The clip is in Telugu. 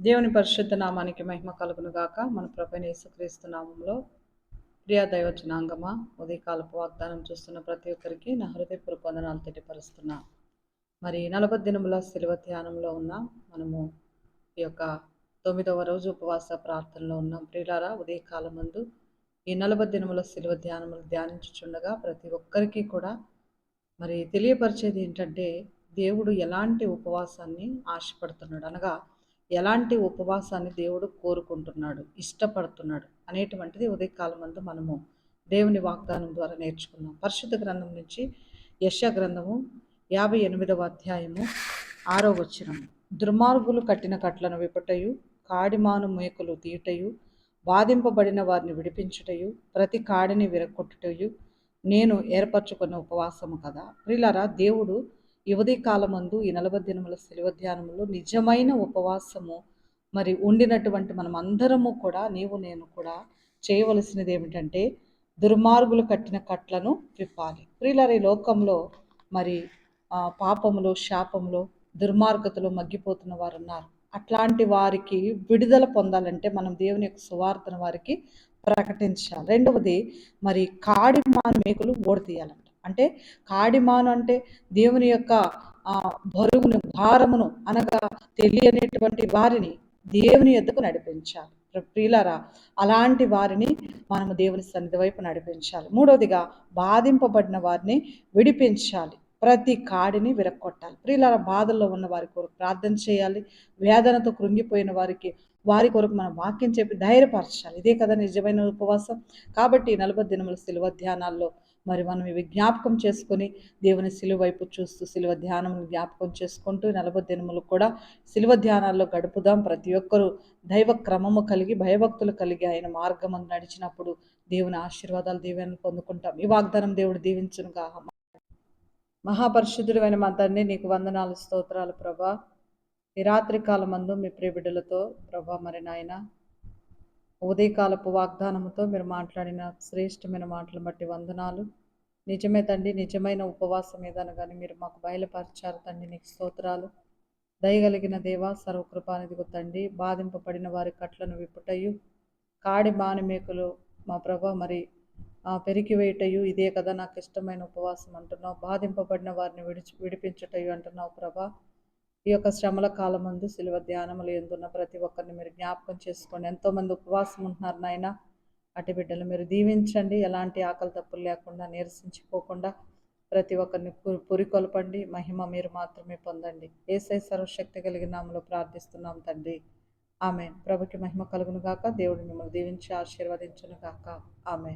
దేవుని పరిశుద్ధ నామానికి మహిమ కలుగును గాక. మన ప్రభు యేసుక్రీస్తు నామంలో ప్రియా దైవచనాంగమ ఉదయకాలపు వాగ్దానం చూస్తున్న ప్రతి ఒక్కరికి నా హృదయపూర్వక వందనాలు తెలియపరుస్తున్నా. మరి నలభై దినముల శిలువ ధ్యానంలో ఉన్న మనము ఈ యొక్క తొమ్మిదవ రోజు ఉపవాస ప్రార్థనలో ఉన్నాం. ప్రియులారా ఉదయకాలం ముందు ఈ నలభై దినముల శిలువ ధ్యానములు ధ్యానించుచుండగా ప్రతి ఒక్కరికి కూడా మరి తెలియపరిచేది ఏంటంటే దేవుడు ఎలాంటి ఉపవాసాన్ని ఆశపడుతున్నాడు అనగా ఎలాంటి ఉపవాసాన్ని దేవుడు కోరుకుంటున్నాడు ఇష్టపడుతున్నాడు అనేటువంటిది ఉదయకాలమందు మనము దేవుని వాగ్దానం ద్వారా నేర్చుకున్నాం. పరిశుద్ధ గ్రంథం నుంచి యశ గ్రంథము యాభై ఎనిమిదవ అధ్యాయము ఆరో వచ్చినము దుర్మార్గులు కట్టిన కట్లను విపటయు కాడిమాను మేకులు తీయటయు బాధింపబడిన వారిని విడిపించుటయు ప్రతి కాడిని విరగొట్టుటయు నేను ఏర్పరచుకున్న ఉపవాసము కదా. ప్రిలరా దేవుడు యువతి కాలమందు ఈ నలభై దినముల శిలువధ్యానములో నిజమైన ఉపవాసము మరి ఉండినటువంటి మనం అందరము కూడా నీవు నేను కూడా చేయవలసినది ఏమిటంటే దుర్మార్గులు కట్టిన కట్లను విప్పాలి. ప్రియులారి లోకంలో మరి పాపములు శాపములు దుర్మార్గతలు మగ్గిపోతున్న వారు ఉన్నారు అట్లాంటి వారికి విడుదల పొందాలంటే మనం దేవుని యొక్క సువార్తను వారికి ప్రకటించాలి. రెండవది మరి కాడి మేకులు ఓడతీయాలంట. అంటే కాడిమాను అంటే దేవుని యొక్క బరువును భారమును అనగా తెలియనిటువంటి వారిని దేవుని ఎద్దకు నడిపించాలి. ప్రియులరా అలాంటి వారిని మనము దేవుని సన్నిధి వైపు నడిపించాలి. మూడవదిగా బాధింపబడిన వారిని విడిపించాలి. ప్రతి కాడిని విరక్కొట్టాలి. ప్రియుల బాధల్లో ఉన్న వారి కొరకు ప్రార్థన చేయాలి. వేదనతో కృంగిపోయిన వారికి వారి కొరకు మనం వాక్యం చెప్పి ధైర్యపరచాలి. ఇదే కదా నిజమైన ఉపవాసం. కాబట్టి నలభై దినముల శిలువ ధ్యానాల్లో మరి మనం ఇవి జ్ఞాపకం చేసుకొని దేవుని సిలువ వైపు చూస్తూ సిలువ ధ్యానం జ్ఞాపకం చేసుకుంటూ నలభై దినములు కూడా సిలువ ధ్యానాల్లో గడుపుదాం. ప్రతి ఒక్కరూ దైవ క్రమము కలిగి భయభక్తులు కలిగి ఆయన మార్గం నడిచినప్పుడు దేవుని ఆశీర్వాదాలు దీవెనలు పొందుకుంటాం. ఈ వాగ్దానం దేవుడు దీవించునుగా అయిన మా తండ్రి నీకు వందనాలు స్తోత్రాలు ప్రభా. ఈ రాత్రి కాలమందు మీ ప్రియబిడ్డలతో ప్రభా మరి నాయన ఉదయకాలపు వాగ్దానముతో మీరు మాట్లాడిన శ్రేష్టమైన మాటలు బట్టి వందనాలు. నిజమే తండ్రి నిజమైన ఉపవాసం ఏదన కానీ మీరు మాకు బయలుపరిచారు తండ్రి నీకు స్తోత్రాలు. దయగలిగిన దేవ సర్వకృపానిదిగు తండ్రి బాధింపబడిన వారి కట్లను విప్పుటయు కాడి బానిమేకులు మా ప్రభ మరి పెరికివేయటయు ఇదే కదా నాకు ఇష్టమైన ఉపవాసం అంటున్నావు. బాధింపబడిన వారిని విడిచి విడిపించుటయు అంటున్నావు ప్రభా. ఈ యొక్క శ్రమల కాలమందు శిలువ ధ్యానములు ఎందున్న ప్రతి ఒక్కరిని మీరు జ్ఞాపకం చేసుకోండి. ఎంతోమంది ఉపవాసం ఉంటున్నారు నాయన. అటు బిడ్డలు మీరు దీవించండి. ఎలాంటి ఆకలి తప్పులు లేకుండా నీరసించిపోకుండా ప్రతి ఒక్కరిని పురికొల్పండి మహిమ మీరు మాత్రమే పొందండి. ఏసై సర్వశక్తి కలిగిన నామలో ప్రార్థిస్తున్నాం తండ్రి. ఆమె ప్రభుకి మహిమ కలుగును గాక. దేవుడు మిమ్మల్ని దీవించి ఆశీర్వదించును గాక. ఆమె